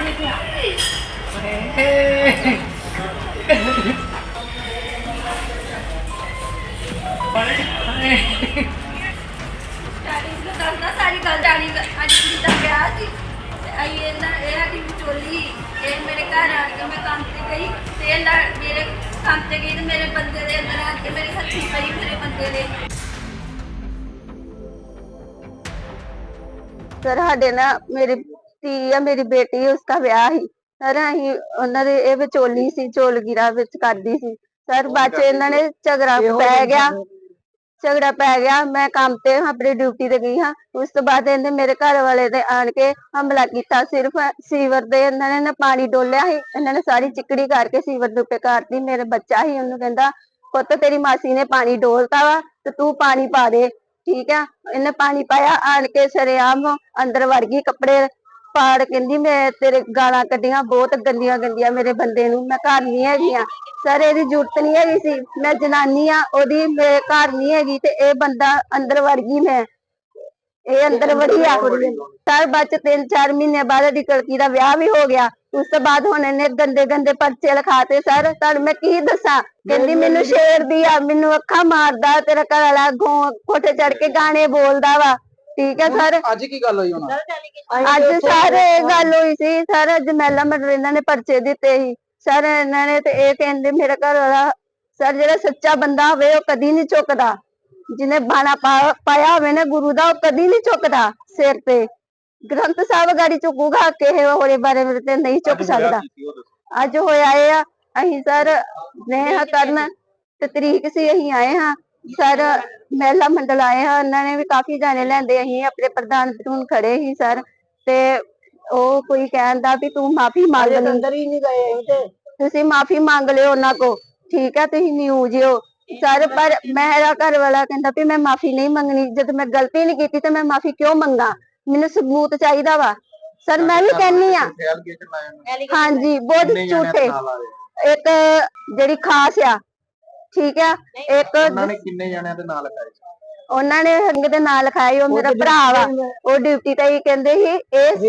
ਸਾਰੀ ਮੇਰੇ ਘਰ ਆ ਕੇ ਮੈਂ ਤੇ ਇਹ ਬੰਦੇ ਦੇ ਸਰ ਸਾਡੇ ਨਾ ਮੇਰੀ ਧੀ ਆ ਮੇਰੀ ਬੇਟੀ ਉਸਦਾ ਵਿਆਹ ਸੀ। ਸਰ ਅਸੀਂ ਉਹਨਾਂ ਦੇ ਇਹ ਵਿਚੋਲੀ ਸੀ ਚੋਲਗੀਰਾ ਵਿੱਚ ਕਰਦੀ ਸੀ। ਸਰ ਬਾਅਦ ਚ ਇਹਨਾਂ ਨੇ ਝਗੜਾ ਪੈ ਗਿਆ। ਝਗੜਾ ਪੈ ਗਿਆ। ਮੈਂ ਕੰਮ ਤੇ ਆਪਣੀ ਡਿਊਟੀ ਤੇ ਗਈ ਹਾਂ। ਉਸ ਤੋਂ ਬਾਅਦ ਇਹਨੇ ਮੇਰੇ ਘਰ ਵਾਲੇ ਤੇ ਆਣ ਕੇ ਹਮਲਾ ਕੀਤਾ। ਸਿਰਫ ਸੀਵਰ ਦੇ ਇਹਨਾਂ ਨੇ ਪਾਣੀ ਡੋਲਿਆ ਸੀ। ਇਹਨਾਂ ਨੇ ਸਾਰੀ ਚਿੱਕੜੀ ਕਰਕੇ ਸੀਵਰ ਦੇ ਉੱਤੇ ਕਰਤੀ। ਮੇਰੇ ਬੱਚਾ ਸੀ ਉਹਨੂੰ ਕਹਿੰਦਾ ਪੁੱਤ ਤੇਰੀ ਮਾਸੀ ਨੇ ਪਾਣੀ ਡੋਲਤਾ ਵਾ ਤੇ ਤੂੰ ਪਾਣੀ ਪਾ ਦੇ। ਠੀਕ ਆ? ਇਹਨੇ ਪਾਣੀ ਪਾਇਆ ਆਣ ਕੇ ਸ਼ਰੇਆਮ ਅੰਦਰ ਵੜ ਗਈ ਕੱਪੜੇ ਪਾੜ ਕਹਿੰਦੀ ਮੈਂ ਤੇਰੇ ਗਾਲਾਂ ਕੱਢੀਆਂ ਬਹੁਤ ਗੰਦੀਆਂ ਗੰਦੀਆਂ ਮੇਰੇ ਬੰਦੇ ਨੂੰ ਮੈਂ ਘਰ ਨਹੀਂ ਹੈਗੀ ਆ। ਸਰ ਇਹਦੀ ਜ਼ਰੂਰਤ ਨਹੀਂ ਹੈਗੀ ਸੀ। ਮੈਂ ਜਨਾਨੀ ਆ ਉਹਦੀ ਮੇਰੇ ਘਰ ਨਹੀਂ ਹੈਗੀ ਤੇ ਇਹ ਬੰਦਾ ਅੰਦਰ ਵੜ ਗਈ ਮੈਂ। ਇਹ ਅੰਦਰ ਵੜੀ ਆ। ਸਰ ਬਾਅਦ ਚ ਤਿੰਨ ਚਾਰ ਮਹੀਨੇ ਬਾਅਦ ਇਹਦੀ ਕੜਕੀ ਦਾ ਵਿਆਹ ਵੀ ਹੋ ਗਿਆ। ਉਸ ਤੋਂ ਬਾਅਦ ਹੁਣ ਇਹਨੇ ਗੰਦੇ ਗੰਦੇ ਪਰਚੇ ਲਿਖਾਤੇ। ਸਰ ਤੁਹਾਨੂੰ ਮੈਂ ਕੀ ਦੱਸਾਂ? ਕਹਿੰਦੀ ਮੈਨੂੰ ਛੇੜਦੀ ਆ ਮੈਨੂੰ ਅੱਖਾਂ ਮਾਰਦਾ ਤੇਰਾ ਘਰ ਵਾਲਾ ਕੋਠੇ ਚੜ ਕੇ ਗਾਣੇ ਬੋਲਦਾ ਵਾ। ਠੀਕ ਹੈ ਸਰ? ਅੱਜ ਕੀ ਗੱਲ ਹੋਈ ਉਹਨਾਂ ਅੱਜ ਸਰ ਇਹ ਗੱਲ ਹੋਈ ਸੀ ਸਰ ਅੱਜ ਮਹਿਲਾ ਮੰਡਲ ਇਹਨਾਂ ਨੇ ਪਰਚੇ ਦਿੱਤੇ ਸੀ। ਸਰ ਇਹਨਾਂ ਨੇ ਤੇ ਇਹ ਕਹਿੰਦੇ ਮੇਰਾ ਘਰ ਵਾਲਾ ਸਰ ਜਿਹੜਾ ਸੱਚਾ ਬੰਦਾ ਹੋਵੇ ਉਹ ਕਦੀ ਨਹੀਂ ਝੁਕਦਾ ਜਿਹਨੇ ਬਾਣਾ ਪਾਇਆ ਹੋਵੇ ਨਾ ਗੁਰੂ ਦਾ ਉਹ ਕਦੀ ਨਹੀਂ ਝੁਕਦਾ ਸਿਰ ਤੇ। ਗ੍ਰੰਥ ਸਾਹਿਬ ਗਾੜੀ ਝੁਕੂਗਾ ਕਿਸੇ ਹੋਰੇ ਬਾਰੇ ਮੇਰੇ ਤੇ ਨਹੀਂ ਝੁਕ ਸਕਦਾ। ਅੱਜ ਹੋਇਆ ਇਹ ਆ ਅਸੀਂ ਸਰ ਨੇਹਾ ਕਰਨ ਤੇ ਤਰੀਕ ਸੀ ਅਸੀਂ ਆਏ ਹਾਂ। ਸਰ ਮਹਿਲਾ ਮੰਡਲ ਆਏ ਹਾਂ ਉਹਨਾਂ ਨੇ ਵੀ ਕਾਫੀ ਜਾਣੇ ਲੈਂਦੇ ਅਸੀਂ ਆਪਣੇ ਪ੍ਰਧਾਨ ਪ੍ਰਧੂਨ ਖੜੇ ਸੀ ਸਰ ਤੇ ਉਹ ਕੋਈ ਕਹਿੰਦਾ ਵੀ ਤੂੰ ਮਾਫੀ ਮੰਗ ਲਈ। ਅੰਦਰ ਹੀ ਨਹੀਂ ਗਏ ਅਸੀਂ ਤੇ। ਤੁਸੀਂ ਮਾਫੀ ਮੰਗ ਲਿਓ ਉਹਨਾਂ ਕੋ ਠੀਕ ਹੈ ਤੁਸੀਂ ਨਿਊਜ਼ ਹੋ ਸਰ ਪਰ ਮੇਰਾ ਘਰ ਵਾਲਾ ਕਹਿੰਦਾ ਵੀ ਮੈਂ ਮਾਫੀ ਨਹੀਂ ਮੰਗਣੀ ਜਦ ਮੈਂ ਗਲਤੀ ਨਹੀਂ ਕੀਤੀ ਤੇ ਮੈਂ ਮਾਫੀ ਕਿਉਂ ਮੰਗਾ? ਮੈਨੂੰ ਸਬੂਤ ਚਾਹੀਦਾ ਵਾ। ਸਰ ਮੈਂ ਵੀ ਕਹਿੰਨੀ ਆ ਹਾਂਜੀ ਬਹੁਤ ਝੂਠੇ। ਇੱਕ ਜਿਹੜੀ ਖਾਸ ਆ ਠੀਕ ਆ? ਇੱਕ ਉਹਨਾਂ ਨੇ ਕਿੰਨੇ ਜਣਿਆਂ ਦੇ ਲਿਖਾਏ? ਉਹਨਾਂ ਨੇ ਹੰਗ ਦੇ ਨਾਲ ਲਿਖਾਈ ਉਹ ਮੇਰਾ ਭਰਾ ਵਾ। ਉਹ ਡਿਊਟੀ ਤੇ ਹੀ ਕਹਿੰਦੇ ਸੀ ਇਹ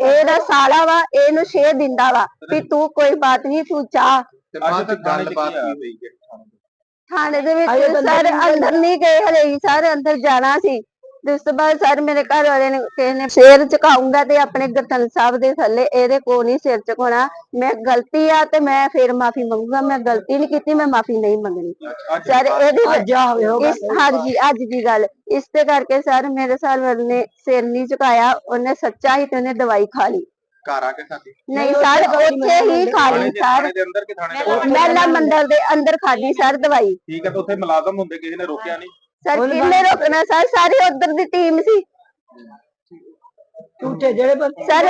ਇਹਦਾ ਸਾਲਾ ਵਾ ਇਹਨੂੰ ਸ਼ੇਰ ਦਿੰਦਾ ਵਾ ਵੀ ਤੂੰ ਕੋਈ ਬਾਤ ਨਹੀਂ ਤੂੰ ਚਾਹ ਤੇ ਬਾਅਦ ਚ ਗੱਲਬਾਤ ਕੀ ਹੋਈ? ਹੈ? ਥਾਣੇ ਦੇ ਵਿੱਚ ਸਰ ਅੰਦਰ ਨਹੀਂ ਗਏ ਹਲੇ ਸਰ ਅੰਦਰ ਜਾਣਾ ਸੀ। ਤੇ ਉਸ ਤੋਂ ਬਾਅਦ ਸਰ ਮੇਰੇ ਘਰ ਵਾਲੇ ਨੇ ਕਿਸੇ ਨੇ ਸਿਰ ਝੁਕਾਉਂਗਾ ਤੇ ਆਪਣੇ ਗਰਤਨ ਸਾਹਿਬ ਦੇ ਥੱਲੇ ਇਹਦੇ ਕੋ ਨਹੀਂ ਸਿਰ ਝੁਕਾਉਣਾ। ਮੈਂ ਗਲਤੀ ਆ ਤੇ ਮੈਂ ਫੇਰ ਮਾਫੀ ਮੰਗੂਗਾ। ਮੈਂ ਗਲਤੀ ਨਹੀਂ ਕੀਤੀ ਮੈਂ ਮਾਫੀ ਨਹੀਂ ਮੰਗਣੀ। ਸਰ ਇਹਦੀ ਇਸ ਹਾਂਜੀ ਅੱਜ ਦੀ ਗੱਲ। ਇਸ ਤੇ ਕਰਕੇ ਸਰ ਮੇਰੇ ਸਾਲ ਨੇ ਸਿਰ ਨਹੀਂ ਝੁਕਾਇਆ ਉਹਨੇ ਸੱਚਾ ਹੀ ਤੇ ਉਹਨੇ ਦਵਾਈ ਖਾ ਲਈ। ਘਰ ਆ ਕੇ ਖਾਦੀ ਨਹੀਂ ਸਰ ਉੱਥੇ ਹੀ ਖਾ ਲਈ ਸਰ। ਥਾਣੇ ਦੇ ਅੰਦਰ ਕਿ ਥਾਣੇ ਦੇ ਬਾਹਰ? ਮਹਿਲਾ ਮੰਡਲ ਦੇ ਅੰਦਰ ਖਾਦੀ ਸਰ ਦਵਾਈ। ਠੀਕ ਹੈ ਤਾਂ ਉੱਥੇ ਮੁਲਾਜ਼ਮ ਹੁੰਦੇ ਕਿਸੇ ਨੇ ਰੋਕਿਆ ਨਹੀਂ। ਸਰ ਕਿੰਨੇ ਰੋਕਣਾ ਸਰ? ਸਾਰੀ ਉਧਰ ਦੀ ਟੀਮ ਸੀ। ਝੂਠੇ ਜਿਹੜੇ ਬੰਦੇ ਸਰ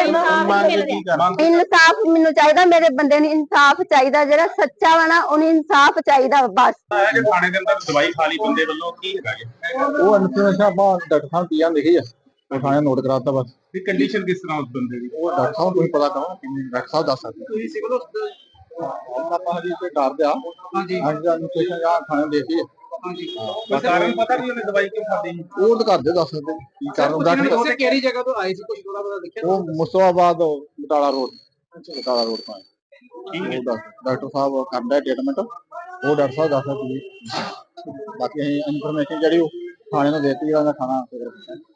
ਕੀ ਇਨਸਾਫ ਮੈਨੂੰ ਚਾਹੀਦਾ ਮੇਰੇ ਬੰਦੇ ਨੂੰ ਇਨਸਾਫ ਚਾਹੀਦਾ ਜਿਹੜਾ ਸੱਚਾ ਵਾ ਨਾ ਉਹਨੂੰ ਇਨਸਾਫ ਚਾਹੀਦਾ ਬਸ। ਆਇਆ ਜੇ ਥਾਣੇ ਦੇ ਅੰਦਰ ਦਵਾਈ ਖਾ ਲਈ ਬੰਦੇ ਵੱਲੋਂ ਕੀ ਹੈਗਾ ਜੀ? ਉਹ ਇਨਫੋਰਮੇਸ਼ਨ ਆਪਾਂ ਡਾਕਟਰ ਸਾਹਿਬ ਦੀਆਂ ਲਿਖੀ ਆ ਉਹ ਥਾਣੇ ਨੋਟ ਕਰਾਤਾ ਬਸ। ਵੀ ਕੰਡੀਸ਼ਨ ਕਿਸ ਤਰ੍ਹਾਂ ਉਸ ਬੰਦੇ ਦੀ? ਉਹ ਡਾਕਟਰ ਸਾਹਿਬ ਨੂੰ ਤੁਸੀਂ ਪਤਾ ਕਰੋ ਕਿੰਨੇ ਡਾਕਟਰ ਸਾਹਿਬ ਦੱਸ ਸਕਦੇ। ਤੁਸੀਂ ਸਿਵਲ ਹਸਪਤਾਲ ਆਪਾਂ ਹਜੇ ਤੇ ਡਰਦੇ ਆ। ਹਾਂਜੀ। ਅੱਜ ਦਾ ਇਨਫੋਰਮੇਸ਼ਨ ਜਾਂ ਥਾਣੇ ਦੇਖੀ ਹਾਂਜੀ। ਕੋਈ ਕਾਰਨ ਪਤਾ ਵੀ ਉਹਨੇ ਦਵਾਈ ਕਿਉਂ ਖਾਦੀ ਉਹ ਤਾਂ ਕਰਦੇ ਦੱਸ ਸਕਦੇ ਕੀ ਕਾਰਨ। ਡਾਕਟਰ ਕਿਹੜੀ ਜਗ੍ਹਾ ਤੋਂ ਆਈ ਸੀ ਕੁਝ ਥੋੜਾ ਬਤਾ ਦੇਖਿਆ ਉਹ ਮੁਸਤਾਬਾਦ ਬਟਾਲਾ ਰੋਡ। ਬਟਾਲਾ ਰੋਡ ਤੋਂ ਆਏ। ਉਹ ਦੱਸ- ਡਾਕਟਰ ਸਾਹਿਬ ਕਰਦਾ ਟ੍ਰੀਟਮੈਂਟ ਉਹ ਡਾਕਟਰ ਸਾਹਿਬ ਦੱਸ ਸਕਦੇ ਬਾਕੀ ਅਸੀਂ ਇਨਫੋਰਮੇਸ਼ਨ ਜਿਹੜੀ ਉਹ ਥਾਣੇ ਨੂੰ ਦੇਤੀ ਉਹਦਾ ਖਾਣਾ